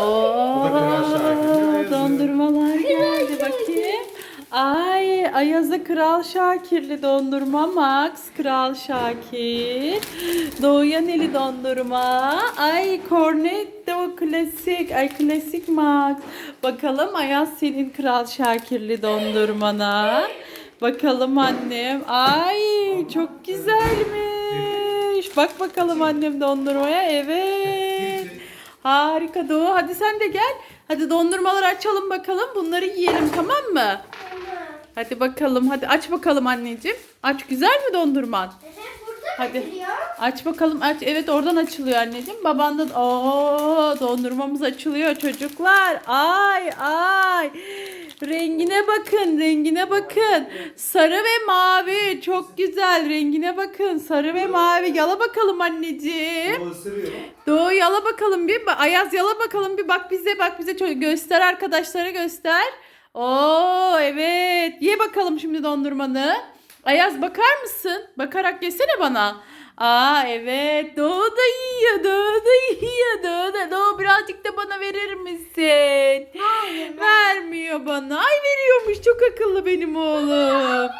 Oo, Şakir'in Ayaz'ı. dondurmalar geldi bakayım. Ay Ayaz'a Kral Şakirli dondurma Max Kral Şakir. Doğuya Neli dondurma. Ay Cornetto klasik. Ay klasik Max. Bakalım Ayaz senin Kral Şakirli dondurmana. Bakalım annem. Ay çok güzelmiş. Bak bakalım annem dondurmaya. Evet. Harika Doğu. Hadi sen de gel. Hadi dondurmaları açalım bakalım. Bunları yiyelim tamam mı? Hadi bakalım. Hadi aç bakalım anneciğim. Aç güzel mi dondurman? Hadi. Aç bakalım. Aç. Evet oradan açılıyor anneciğim. Baban da Oo, dondurmamız açılıyor çocuklar. Ay ay. Rengine bakın, rengine bakın. Sarı ve mavi. Çok güzel. Rengine bakın. Sarı ve mavi. Yala bakalım anneciğim. Isırıyor. Doğu yala bakalım bir. Ayaz yala bakalım bir. Bak bize bak bize. Göster arkadaşlara göster. Oo evet. Ye bakalım şimdi dondurmanı. Ayaz bakar mısın? Bakarak yesene bana. Aa evet. Doğu da yiyor. Doğu da yiyor. Doğu da. Doğu birazcık da bana verir misin? Bana. Ay veriyormuş. Çok akıllı benim oğlum.